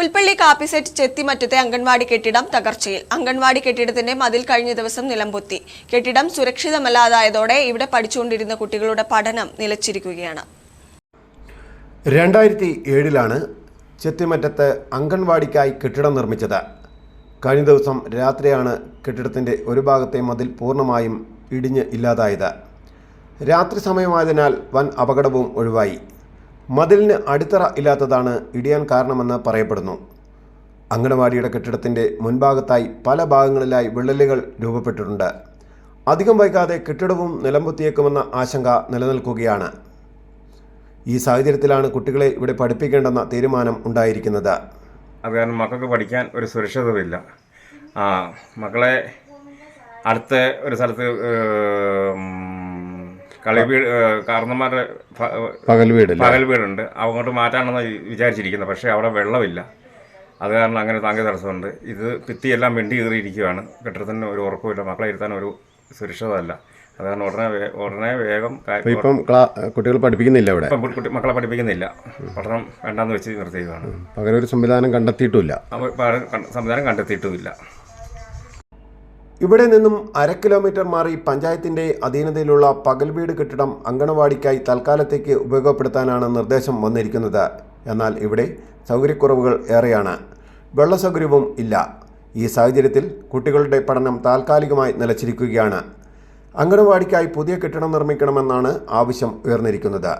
പുൽപ്പള്ളി കാപ്പിസെറ്റ് ചെത്തിമറ്റത്തെ അംഗൻവാടി കെട്ടിടം തകർച്ചയിൽ. അംഗൻവാടി കെട്ടിടത്തിന്റെ മതിൽ കഴിഞ്ഞ ദിവസം നിലംപൊത്തി. കെട്ടിടം സുരക്ഷിതമല്ലാതായതോടെ ഇവിടെ പഠിച്ചുകൊണ്ടിരുന്ന കുട്ടികളുടെ പഠനം നിലച്ചിരിക്കുകയാണ്. രണ്ടായിരത്തി ഏഴിലാണ് ചെത്തിമറ്റത്ത് അംഗൻവാടിക്കായി കെട്ടിടം നിർമ്മിച്ചത്. കഴിഞ്ഞ ദിവസം രാത്രിയാണ് കെട്ടിടത്തിന്റെ ഒരു ഭാഗത്തെ മതിൽ പൂർണമായും ഇടിഞ്ഞ് ഇല്ലാതായത്. രാത്രി സമയമായതിനാൽ വൻ അപകടവും ഒഴിവായി. മതിലിന് അടിത്തറ ഇല്ലാത്തതാണ് ഇടിയാൻ കാരണമെന്ന് പറയപ്പെടുന്നു. അംഗനവാടിയുടെ കെട്ടിടത്തിന്റെ മുൻഭാഗത്തായി പല ഭാഗങ്ങളിലായി വിള്ളലുകൾ രൂപപ്പെട്ടിട്ടുണ്ട്. അധികം വൈകാതെ കെട്ടിടവും നിലംപൊത്തിയേക്കുമെന്ന ആശങ്ക നിലനിൽക്കുകയാണ്. ഈ സാഹചര്യത്തിലാണ് കുട്ടികളെ ഇവിടെ പഠിപ്പിക്കേണ്ടെന്ന തീരുമാനം ഉണ്ടായിരിക്കുന്നത്. അത് കാരണം മക്കൾക്ക് പഠിക്കാൻ ഒരു സുരക്ഷിതമില്ല ആ മക്കളെ അടുത്ത ഒരു സ്ഥലത്ത് ഏം, കളി കാരണന്മാരുടെ പകൽ വീട് പകൽ വീടുണ്ട്. അങ്ങോട്ട് മാറ്റാണെന്ന് വിചാരിച്ചിരിക്കുന്നത് പക്ഷേ അവിടെ വെള്ളമില്ല. അത് കാരണം അങ്ങനെ താങ്ക തടസ്സമുണ്ട്. ഇത് ഭിത്തിയെല്ലാം വെണ്ടി കീറിയിരിക്കുകയാണ് കെട്ടിടത്തിന് ഒരു ഉറപ്പുമില്ല. മക്കളെ ഇരുത്താൻ ഒരു സുരക്ഷിതമല്ല അത് കാരണം ഉടനെ ഉടനെ വേഗം ഇപ്പം കുട്ടികൾ പഠിപ്പിക്കുന്നില്ല ഇവിടെ? മക്കളെ പഠിപ്പിക്കുന്നില്ല. പഠനം വേണ്ടാന്ന് വെച്ച് നിർത്തിയതാണ്. പകലൊരു സംവിധാനം കണ്ടെത്തിയിട്ടുമില്ല. സംവിധാനം കണ്ടെത്തിയിട്ടുമില്ല. ഇവിടെ നിന്നും അര കിലോമീറ്റർ മാറി പഞ്ചായത്തിന്റെ അധീനതയിലുള്ള പകൽ വീട് കെട്ടിടം അങ്കണവാടിക്കായി തൽക്കാലത്തേക്ക് ഉപയോഗപ്പെടുത്താനാണ് നിർദ്ദേശം വന്നിരിക്കുന്നത്. എന്നാൽ ഇവിടെ സൗകര്യക്കുറവുകൾ ഏറെയാണ്. വെള്ള സൗകര്യവും ഇല്ല. ഈ സാഹചര്യത്തിൽ കുട്ടികളുടെ പഠനം താൽക്കാലികമായി നിലച്ചിരിക്കുകയാണ്. അങ്കണവാടിക്കായി പുതിയ കെട്ടിടം നിർമ്മിക്കണമെന്നാണ് ആവശ്യം ഉയർന്നിരിക്കുന്നത്.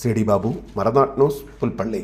C D Babu മറനാട് news Pulpally.